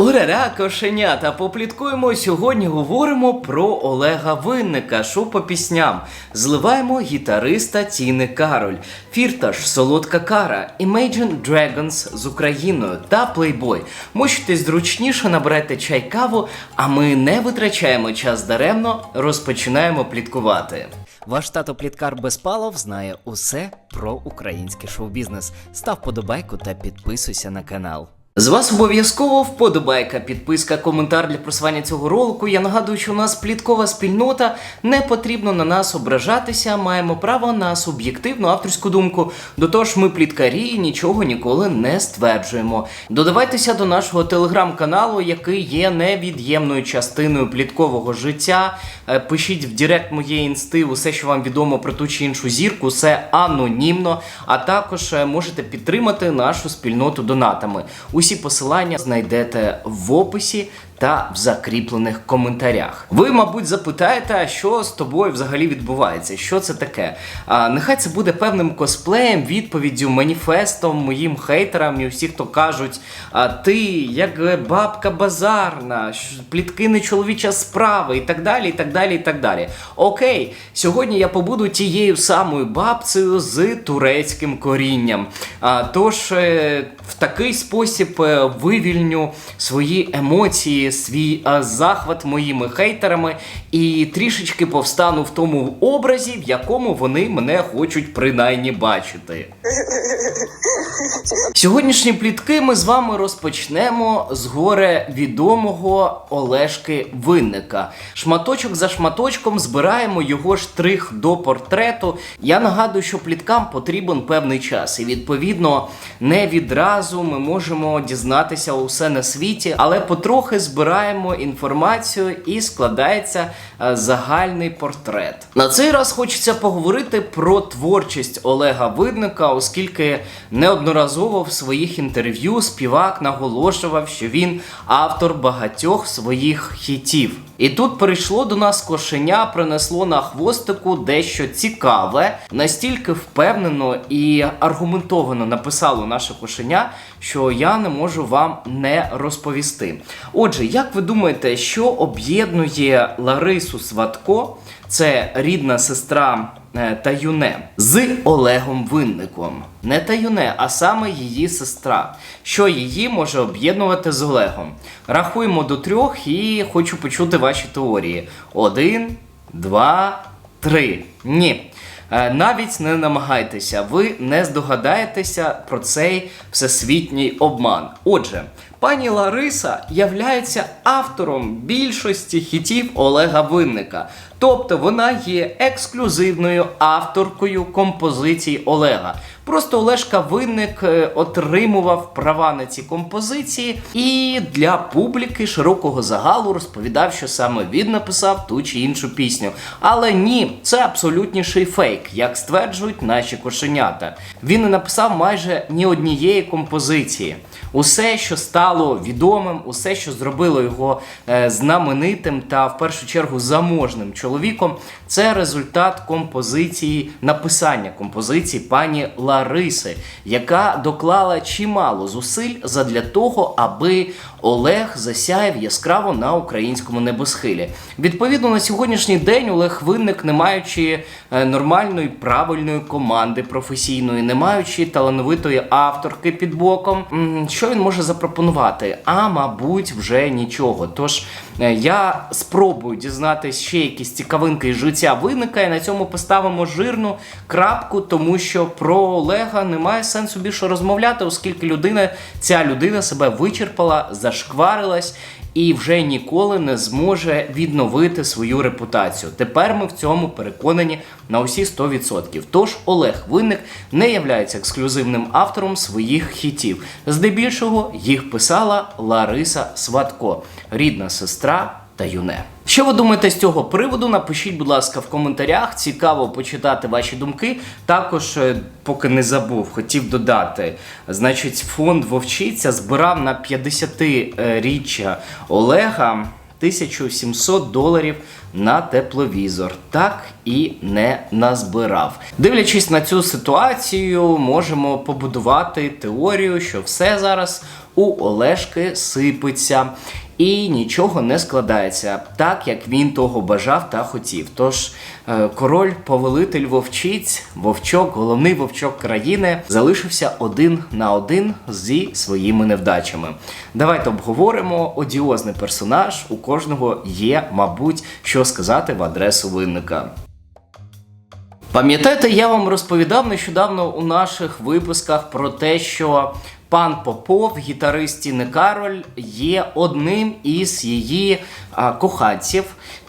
Урара, кошенята, попліткуємо. Сьогодні говоримо про Олега Винника, що по пісням. Зливаємо гітариста Тіни Кароль, Фірташ, Солодка Кара, Imagine Dragons з Україною та Playboy. Мочитесь зручніше, набирайте чай каву, а ми не витрачаємо час даремно, розпочинаємо пліткувати. Ваш тато Пліткар Безпалов знає усе про український шоу-бізнес. Став подобайку та підписуйся на канал. З вас обов'язково вподобайка, підписка, коментар для просування цього ролику. Я нагадую, що у нас пліткова спільнота. Не потрібно на нас ображатися. Маємо право на суб'єктивну авторську думку. До того ж, ми пліткарі і нічого ніколи не стверджуємо. Додавайтеся до нашого телеграм-каналу, який є невід'ємною частиною пліткового життя. Е, Пишіть в Директ моєї інсти усе, що вам відомо про ту чи іншу зірку, все анонімно. А також е, можете підтримати нашу спільноту донатами. Усі посилання знайдете в описі та в закріплених коментарях. Ви, мабуть, запитаєте, що з тобою взагалі відбувається? Що це таке? А, нехай це буде певним косплеєм, відповіддю, маніфестом моїм хейтерам і всі, хто кажуть, а ти як бабка базарна, плітки не чоловіча справа і так далі, і так далі, і так далі. Окей, сьогодні я побуду тією самою бабцею з турецьким корінням. А, тож е, в такий спосіб е, вивільню свої емоції, свій е, захват моїми хейтерами і трішечки повстану в тому образі, в якому вони мене хочуть принаймні бачити. Сьогоднішні плітки ми з вами розпочнемо з горе відомого Олешки Винника. Шматочок за шматочком збираємо його штрих до портрету. Я нагадую, що пліткам потрібен певний час, і відповідно не відразу ми можемо дізнатися усе на світі, але потрохи збираємо інформацію і складається е, загальний портрет. На цей раз хочеться поговорити про творчість Олега Видника, оскільки неодноразово в своїх інтерв'ю співак наголошував, що він автор багатьох своїх хітів. І тут прийшло до нас кошеня, принесло на хвостику дещо цікаве, настільки впевнено і аргументовано написало наше кошеня, що я не можу вам не розповісти. Отже, як ви думаєте, що об'єднує Ларису Сватко, це рідна сестра е, Таюне, з Олегом Винником? Не Таюне, а саме її сестра. Що її може об'єднувати з Олегом? Рахуємо до трьох і хочу почути ваші теорії. Один, два, три. Ні. Е, Навіть не намагайтеся, ви не здогадаєтеся про цей всесвітній обман. Отже, пані Лариса являється автором більшості хітів Олега Винника. Тобто вона є ексклюзивною авторкою композицій Олега. Просто Олешка Винник е, отримував права на ці композиції і для публіки широкого загалу розповідав, що саме він написав ту чи іншу пісню. Але ні, це абсолютніший фейк, як стверджують наші кошенята. Він не написав майже ні однієї композиції. Усе, що стало відомим, усе, що зробило його е, знаменитим та в першу чергу заможним чоловіком, чоловіком це результат композиції, написання композиції пані Лариси, яка доклала чимало зусиль задля того, аби Олег засяяв яскраво на українському небосхилі. Відповідно, на сьогоднішній день Олег Винник, не маючи е, нормальної правильної команди професійної, не маючи талановитої авторки під боком, що він може запропонувати? А мабуть, вже нічого. Тож е, я спробую дізнатися ще якісь цікавинки із життя винника, і на цьому поставимо жирну крапку, тому що про Олега немає сенсу більше розмовляти, оскільки людина, ця людина себе вичерпала, зашкварилась. І вже ніколи не зможе відновити свою репутацію. Тепер ми в цьому переконані на усі 100%. Тож Олег Винник не являється ексклюзивним автором своїх хітів. Здебільшого їх писала Лариса Сватко, рідна сестра та юне. Що ви думаєте з цього приводу? Напишіть, будь ласка, в коментарях. Цікаво почитати ваші думки. Також, е, поки не забув, хотів додати. Значить, фонд Вовчиця збирав на 50-річчя Олега 1700 доларів на тепловізор. Так і не назбирав. Дивлячись на цю ситуацію, можемо побудувати теорію, що все зараз у Олешки сипеться. І нічого не складається так, як він того бажав та хотів. Тож е, король, повелитель вовчиць, вовчок, головний вовчок країни, залишився один на один зі своїми невдачами. Давайте обговоримо одіозний персонаж. У кожного є, мабуть, що сказати в адресу винника. Пам'ятаєте, я вам розповідав нещодавно у наших випусках про те, що пан Попов, гітарист Тіни Кароль, є одним із її коханців.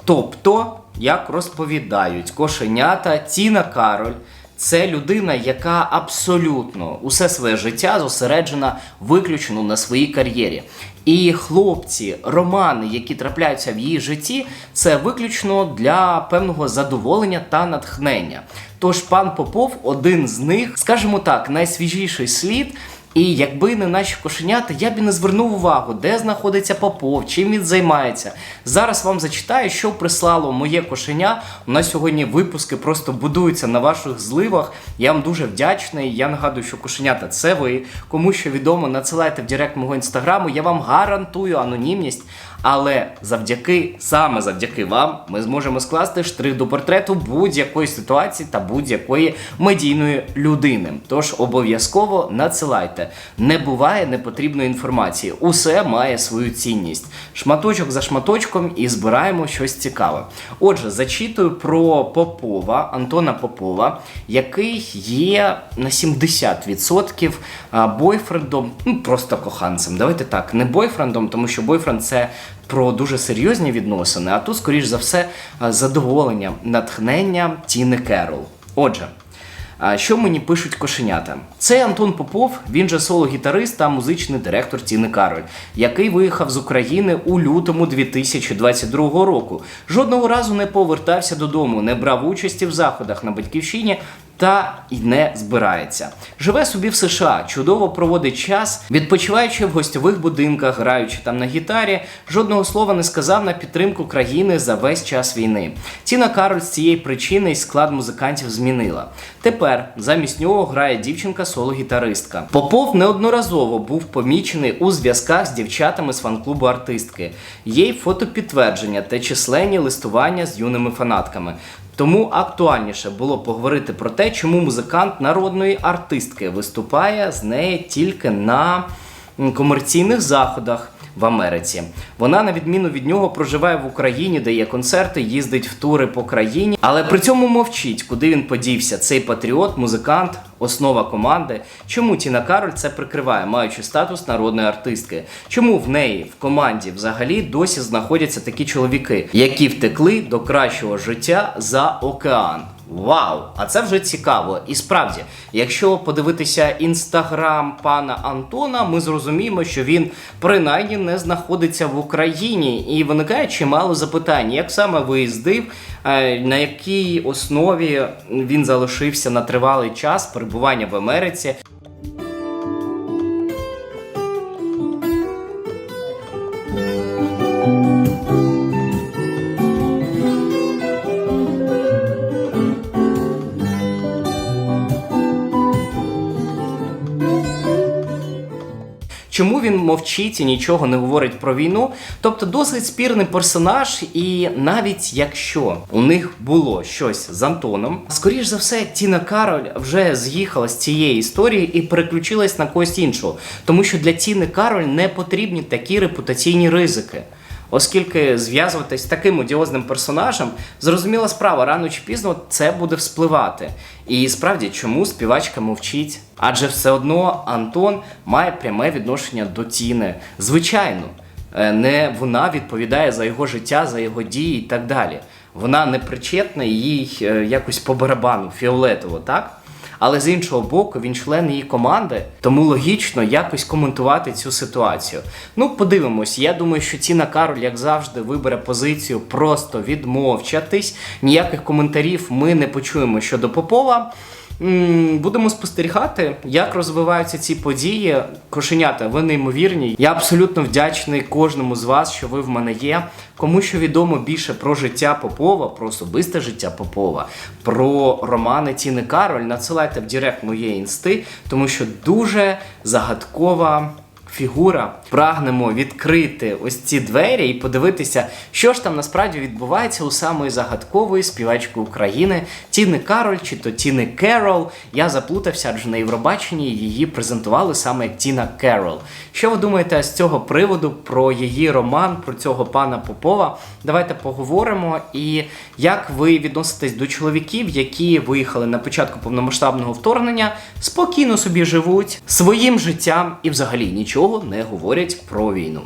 Тобто, як розповідають кошенята, Тіна Кароль. Це людина, яка абсолютно усе своє життя зосереджена виключно на своїй кар'єрі. І хлопці, романи, які трапляються в її житті, це виключно для певного задоволення та натхнення. Тож пан Попов один з них, скажімо так, найсвіжіший слід. І якби не наші кошенята, я б і не звернув увагу, де знаходиться Попов, чим він займається. Зараз вам зачитаю, що прислало моє кошеня. У нас сьогодні випуски просто будуються на ваших зливах. Я вам дуже вдячний. Я нагадую, що кошенята це ви. Кому що відомо, надсилайте в директ мого інстаграму. Я вам гарантую анонімність. Але завдяки, саме завдяки вам, ми зможемо скласти штрих до портрету будь-якої ситуації та будь-якої медійної людини. Тож обов'язково надсилайте. Не буває непотрібної інформації. Усе має свою цінність. Шматочок за шматочком і збираємо щось цікаве. Отже, зачитую про Попова, Антона Попова, який є на 70% бойфрендом, ну просто коханцем. Давайте так, не бойфрендом, тому що бойфренд це про дуже серйозні відносини, а тут, скоріш за все, задоволення, натхнення Тіни Керол. Отже. Що мені пишуть кошенята? Це Антон Попов, він же соло-гітарист та музичний директор Тіни Кароль, який виїхав з України у лютому 2022 року. Жодного разу не повертався додому, не брав участі в заходах на батьківщині. Та й не збирається. Живе собі в США, чудово проводить час, відпочиваючи в гостьових будинках, граючи там на гітарі, жодного слова не сказав на підтримку країни за весь час війни. Тіна Кароль з цієї причини й склад музикантів змінила. Тепер замість нього грає дівчинка-соло-гітаристка. Попов неодноразово був помічений у зв'язках з дівчатами з фан-клубу артистки. Є й фотопідтвердження та численні листування з юними фанатками. Тому актуальніше було поговорити про те, чому музикант народної артистки виступає з неї тільки на комерційних заходах. В Америці вона, на відміну від нього, проживає в Україні, дає концерти, їздить в тури по країні, але при цьому мовчить, куди він подівся. Цей патріот, музикант, основа команди. Чому Тіна Кароль це прикриває, маючи статус народної артистки? Чому в неї в команді взагалі досі знаходяться такі чоловіки, які втекли до кращого життя за океан? Вау! А це вже цікаво. І справді, якщо подивитися інстаграм пана Антона, ми зрозуміємо, що він принаймні не знаходиться в Україні, і виникає чимало запитань, як саме виїздив, е, на якій основі він залишився на тривалий час перебування в Америці. Чому він мовчить і нічого не говорить про війну? Тобто досить спірний персонаж, і навіть якщо у них було щось з Антоном, скоріш за все, Тіна Кароль вже з'їхала з цієї історії і переключилась на когось іншого, тому що для Тіни Кароль не потрібні такі репутаційні ризики. Оскільки зв'язуватись з таким одіозним персонажем, зрозуміла справа, рано чи пізно це буде вспливати. І справді, чому співачка мовчить? Адже все одно Антон має пряме відношення до Тіни. Звичайно, е, не вона відповідає за його життя, за його дії і так далі. Вона не причетна їй е, якось по барабану, фіолетово, так? Але з іншого боку, він член її команди, тому логічно якось коментувати цю ситуацію. Ну, подивимось. Я думаю, що Тіна Кароль, як завжди, вибере позицію просто відмовчатись. Ніяких коментарів ми не почуємо щодо Попова. Будемо спостерігати, як розвиваються ці події. Кошенята, ви неймовірні. Я абсолютно вдячний кожному з вас, що ви в мене є. Кому що відомо більше про життя Попова, про особисте життя Попова, про романи Тіни Кароль, надсилайте в Директ моєї інсти, тому що дуже загадкова фігура. Прагнемо відкрити ось ці двері і подивитися, що ж там насправді відбувається у самої загадкової співачки України Тіни Кароль чи то Тіни Керол. Я заплутався, адже на Євробаченні її презентували саме як Тіна Керол. Що ви думаєте з цього приводу про її роман, про цього пана Попова? Давайте поговоримо. І як ви відноситесь до чоловіків, які виїхали на початку повномасштабного вторгнення, спокійно собі живуть своїм життям і взагалі нічого не говорять про війну.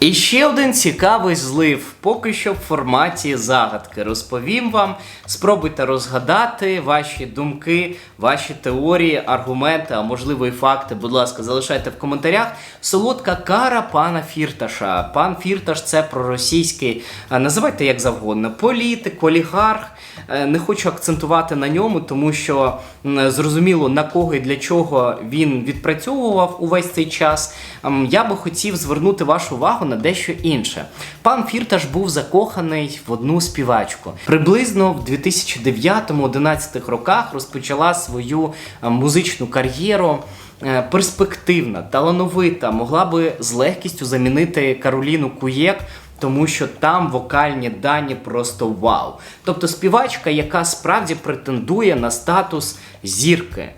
І ще один цікавий злив, поки що в форматі загадки. Розповім вам, спробуйте розгадати ваші думки, ваші теорії, аргументи, а можливо і факти. Будь ласка, залишайте в коментарях. Солодка кара пана Фірташа. Пан Фірташ це проросійський, називайте як завгодно, політик, олігарх. Е, Не хочу акцентувати на ньому, тому що зрозуміло на кого і для чого він відпрацьовував увесь цей час. Ем, Я би хотів звернути вашу увагу на дещо інше. Пан Фірташ був закоханий в одну співачку. Приблизно в 2009-2011 роках розпочала свою е, музичну кар'єру. Е, Перспективна, талановита, могла би з легкістю замінити Кароліну Куєк тому що там вокальні дані просто вау. Тобто співачка, яка справді претендує на статус зірки.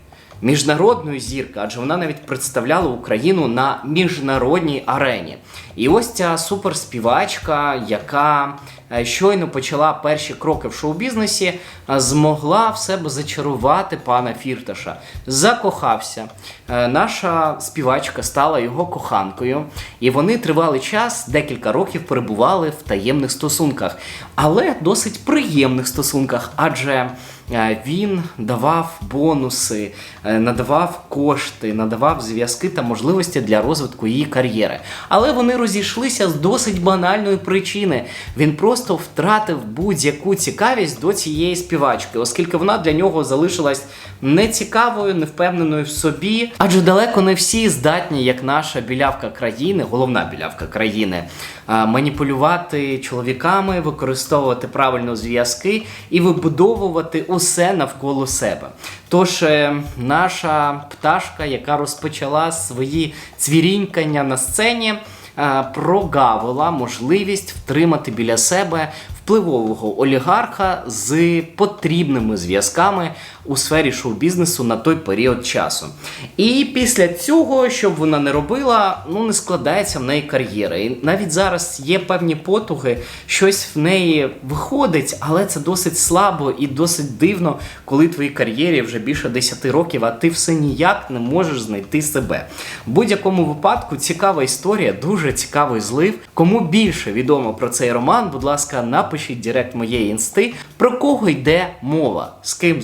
Міжнародної зірки, адже вона навіть представляла Україну на міжнародній арені. І ось ця суперспівачка, яка е, щойно почала перші кроки в шоу-бізнесі, е, змогла в себе зачарувати пана Фірташа. Закохався. Е, Наша співачка стала його коханкою, і вони тривалий час, декілька років перебували в таємних стосунках, але досить приємних стосунках, адже він давав бонуси, е, надавав кошти, надавав зв'язки та можливості для розвитку її кар'єри. Але вони розійшлися з досить банальної причини. Він просто втратив будь-яку цікавість до цієї співачки, оскільки вона для нього залишилась нецікавою, невпевненою в собі. Адже далеко не всі здатні, як наша білявка країни, головна білявка країни, маніпулювати чоловіками, використовувати правильно зв'язки і вибудовувати усе навколо себе. Тож е, наша пташка, яка розпочала свої цвірінькання на сцені, е, прогавила можливість втримати біля себе впливового олігарха з потрібними зв'язками у сфері шоу-бізнесу на той період часу. І після цього, що б вона не робила, ну не складається в неї кар'єра. І навіть зараз є певні потуги, щось в неї виходить, але це досить слабо і досить дивно, коли твоїй кар'єрі вже більше 10 років, а ти все ніяк не можеш знайти себе. В будь-якому випадку цікава історія, дуже цікавий злив. Кому більше відомо про цей роман, будь ласка, напишіть директ моєї інсти, про кого йде мова, з ким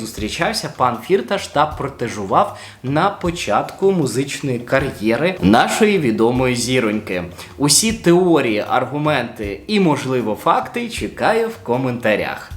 зустрічався пан Фірташ та протежував на початку музичної кар'єри нашої відомої зіроньки. Усі теорії, аргументи і, можливо, факти чекаю в коментарях.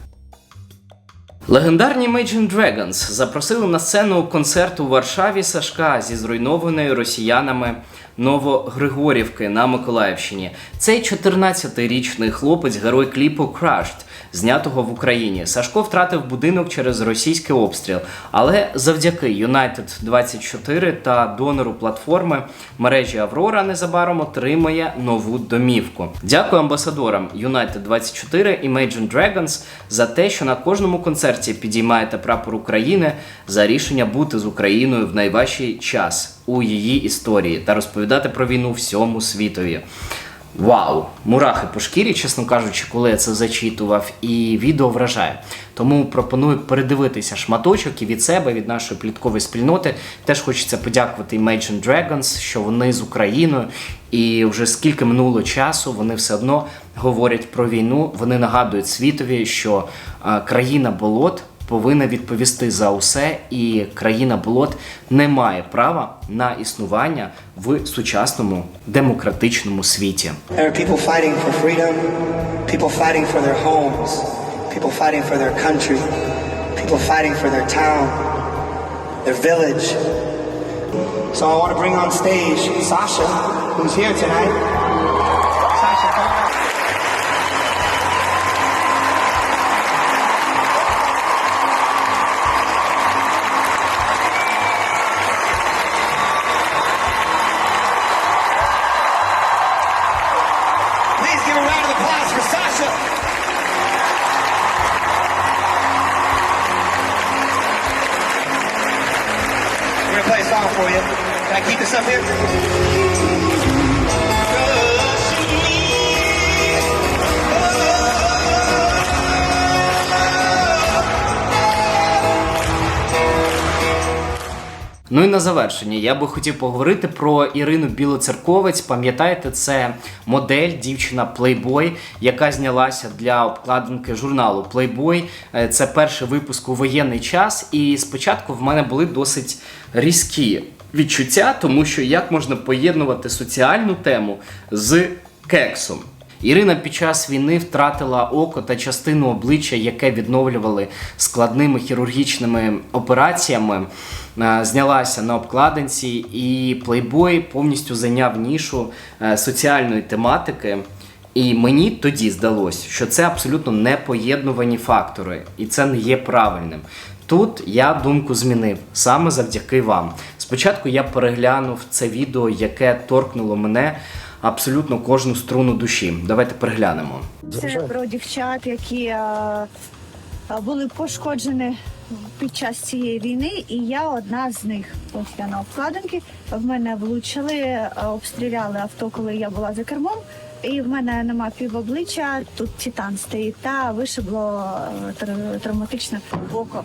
Легендарні Imagine Dragons запросили на сцену концерту у Варшаві Сашка зі зруйнованої росіянами Новогригорівки на Миколаївщині. Цей 14-річний хлопець, герой кліпу Crushed, знятого в Україні. Сашко втратив будинок через російський обстріл, але завдяки United 24 та донору платформи мережі Аврора незабаром отримає нову домівку. Дякую амбасадорам United 24 Imagine Dragons за те, що на кожному концерті підіймаєте прапор України за рішення бути з Україною в найважчий час у її історії та розповідати про війну всьому світові. Вау! Мурахи по шкірі, чесно кажучи, коли я це зачитував, і відео вражає. Тому пропоную передивитися шматочок і від себе, від нашої пліткової спільноти. Теж хочеться подякувати Imagine Dragons, що вони з Україною, і вже скільки минуло часу, вони все одно говорять про війну. Вони нагадують світові, що країна болот повинна відповісти за усе, і країна болот не має права на існування в сучасному демократичному світі. There are people fighting for freedom, people fighting for their homes, people fighting for their country, people fighting for their town, their village. So I want to bring on stage Sasha, who's here tonight. Ну і на завершення я би хотів поговорити про Ірину Білоцерковець. Пам'ятаєте, це модель, дівчина Playboy, яка знялася для обкладинки журналу Playboy. Е, Це перший випуск у воєнний час. І спочатку в мене були досить різкі відчуття, тому що як можна поєднувати соціальну тему з кексом. Ірина під час війни втратила око та частину обличчя, яке відновлювали складними хірургічними операціями. Е, Знялася на обкладинці, і Playboy повністю зайняв нішу е, соціальної тематики. І мені тоді здалося, що це абсолютно непоєднувані фактори, і це не є правильним. Тут я думку змінив саме завдяки вам. Спочатку я переглянув це відео, яке торкнуло мене абсолютно кожну струну душі. Давайте переглянемо. Це про дівчат, які е, е, були пошкоджені під час цієї війни, і я одна з них. Ось я на обкладинки. В мене влучили, е, обстріляли авто, коли я була за кермом. І в мене нема півобличчя, тут титан стоїть та вишибло травматичне око.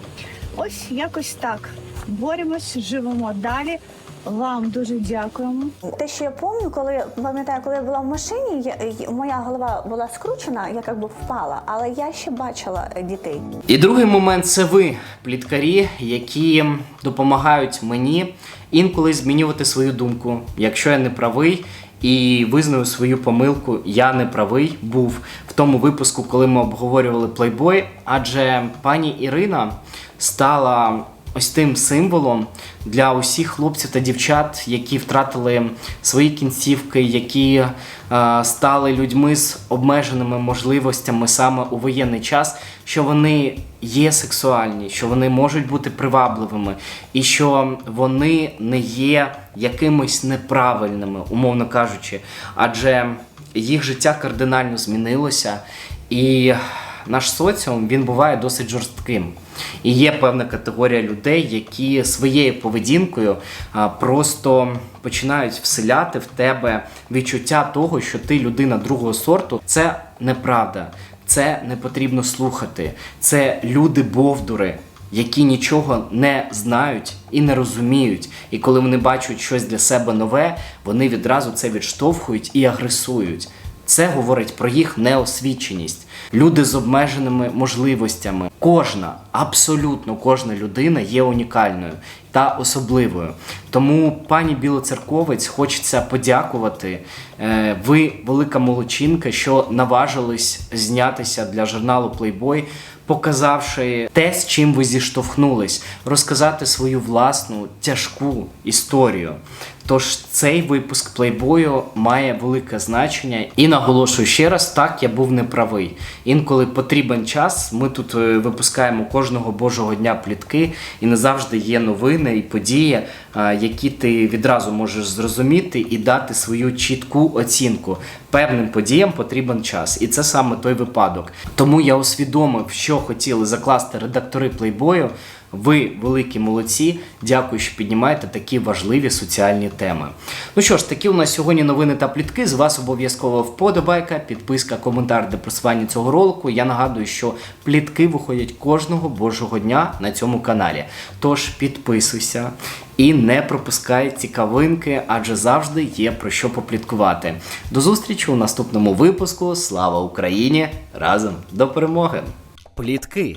Ось якось так. Боремось, живемо далі. Вам дуже дякуємо. Те, що я пам'ятаю, коли пам'ятаю, коли я була в машині, я, моя голова була скручена, я як би впала, але я ще бачила дітей. І другий момент це ви, пліткарі, які допомагають мені інколи змінювати свою думку. Якщо я не правий і визнаю свою помилку, я не правий був в тому випуску, коли ми обговорювали плейбой, адже пані Ірина стала. Ось тим символом для усіх хлопців та дівчат, які втратили свої кінцівки, які е, стали людьми з обмеженими можливостями саме у воєнний час, що вони є сексуальні, що вони можуть бути привабливими, і що вони не є якимось неправильними, умовно кажучи, адже їх життя кардинально змінилося, і наш соціум він буває досить жорстким. І є певна категорія людей, які своєю поведінкою просто починають вселяти в тебе відчуття того, що ти людина другого сорту. Це неправда, це не потрібно слухати. Це люди-бовдури, які нічого не знають і не розуміють. І коли вони бачать щось для себе нове, вони відразу це відштовхують і агресують. Це говорить про їх неосвіченість. Люди з обмеженими можливостями. Кожна, абсолютно кожна людина є унікальною та особливою. Тому, пані Білоцерковець, хочеться подякувати. Е, Ви велика молодчинка, що наважились знятися для журналу Playboy, показавши те, з чим ви зіштовхнулись, розказати свою власну тяжку історію. Тож цей випуск плейбою має велике значення і наголошую ще раз, так я був неправий. Інколи потрібен час. Ми тут е, випускаємо кожного божого дня плітки, і не завжди є новини і події, е, які ти відразу можеш зрозуміти і дати свою чітку оцінку. Певним подіям потрібен час, і це саме той випадок. Тому я усвідомив, що хотіли закласти редактори плейбою. Ви великі молодці. Дякую, що піднімаєте такі важливі соціальні теми. Ну що ж, такі у нас сьогодні новини та плітки. З вас обов'язково вподобайка, підписка, коментар для просування цього ролику. Я нагадую, що плітки виходять кожного божого дня на цьому каналі. Тож підписуйся і не пропускай цікавинки, адже завжди є про що попліткувати. До зустрічі у наступному випуску. Слава Україні! Разом до перемоги! Плітки,